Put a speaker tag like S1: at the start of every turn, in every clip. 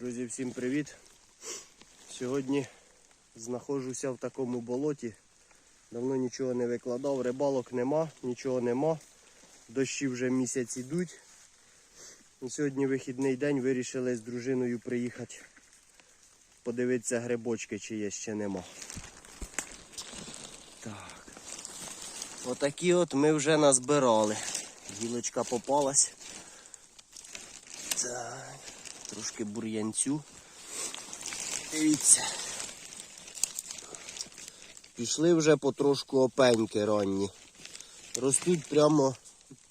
S1: Друзі, всім привіт! Сьогодні знаходжуся в такому болоті. Давно нічого не викладав, рибалок нема, нічого нема. Дощі вже місяць ідуть. Сьогодні вихідний день вирішили з дружиною приїхати подивитися грибочки, чи є ще нема. Так. Отакі от ми вже назбирали. Гілочка попалась. Так трошки бур'янцю. Дивіться. Пішли вже потрошку опеньки ранні. Ростуть прямо,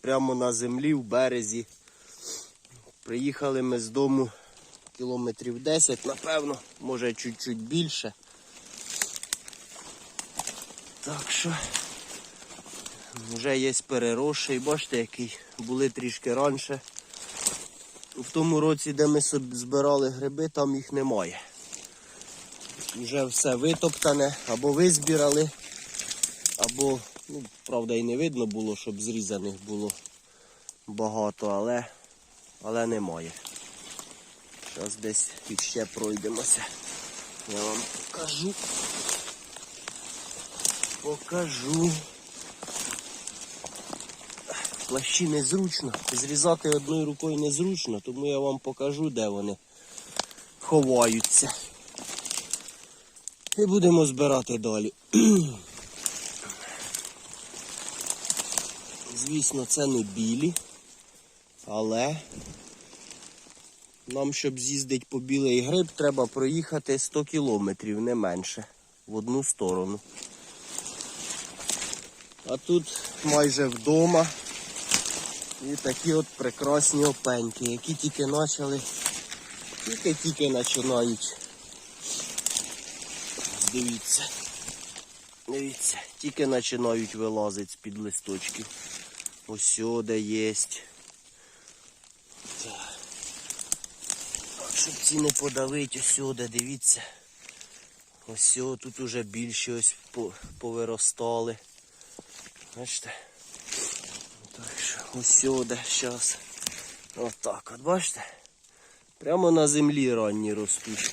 S1: прямо на землі, в березі. Приїхали ми з дому кілометрів 10, напевно, може чуть-чуть більше. Так що вже є переросший, бачите, який були трішки раніше. В тому році, де ми збирали гриби, там їх немає. Вже все витоптане, або визбирали, або, ну, правда, і не видно було, щоб зрізаних було багато, але, але немає. Зараз десь іще пройдемося. Я вам покажу. Покажу. Плащі незручно. Зрізати одною рукою незручно, тому я вам покажу, де вони ховаються. І будемо збирати далі. Звісно, це не білі, але нам, щоб з'їздити по білий гриб, треба проїхати 100 кілометрів, не менше, в одну сторону. А тут майже вдома. І такі от прекрасні опеньки, які тільки почали, тільки-тільки починають. Дивіться. Дивіться, тільки починають вилазити з-під листочків. Ось сюди є. Так. Щоб ці не подавити, ось сюди, дивіться. Ось тут уже більше ось повиростали. Бачите? Так що ось сюди зараз. Отак от, бачите? Прямо на землі ранні ростуть.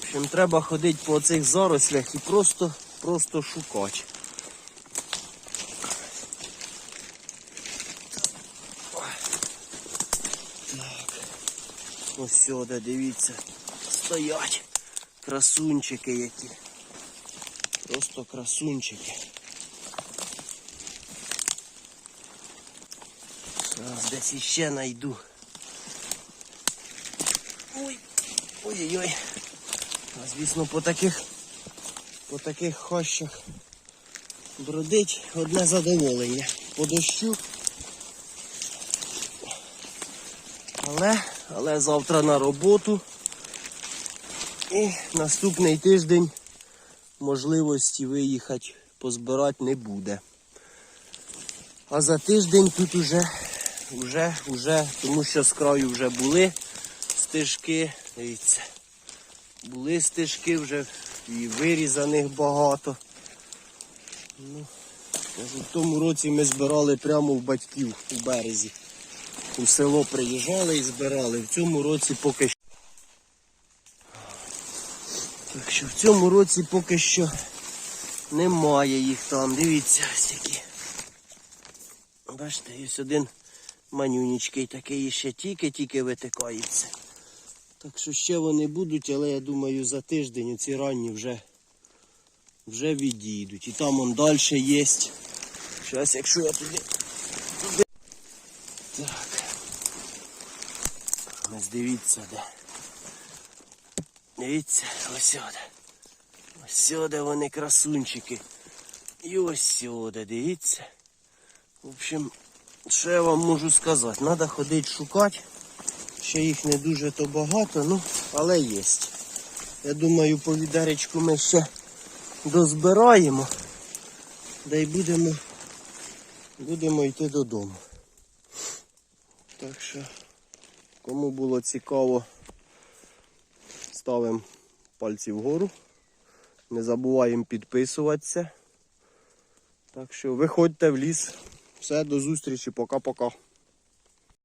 S1: В общем, треба ходити по цих зарослях і просто, просто шукати. Так. Ось сюди, дивіться. Стоять. Красунчики які. Просто красунчики. Зараз десь іще знайду. Ой, ой-ой-ой. А звісно, по таких по таких хащах бродить одне задоволення. По дощу. Але, але завтра на роботу. І наступний тиждень можливості виїхати позбирати не буде. А за тиждень тут уже, уже, уже, тому що з краю вже були стежки, дивіться, були стежки вже і вирізаних багато. Ну, в тому році ми збирали прямо в батьків у березі. У село приїжджали і збирали. В цьому році поки що. Так що в цьому році поки що немає їх там. Дивіться, ось які. Бачите, ось один манюнічкий такий ще тільки-тільки витикається. Так що ще вони будуть, але я думаю за тиждень ці ранні вже, вже відійдуть. І там он далі є. Зараз, якщо я туди. туди... Так. Ось дивіться де. Дивіться, ось сюди. Ось сюди вони красунчики. І ось сюди, дивіться. В общем, що я вам можу сказати? Треба ходити шукати. Ще їх не дуже то багато, ну, але є. Я думаю, по відеречку ми ще дозбираємо. Да й будемо, будемо йти додому. Так що, кому було цікаво, ставимо пальці вгору. Не забуваємо підписуватися. Так що виходьте в ліс. Все, до зустрічі, пока-пока.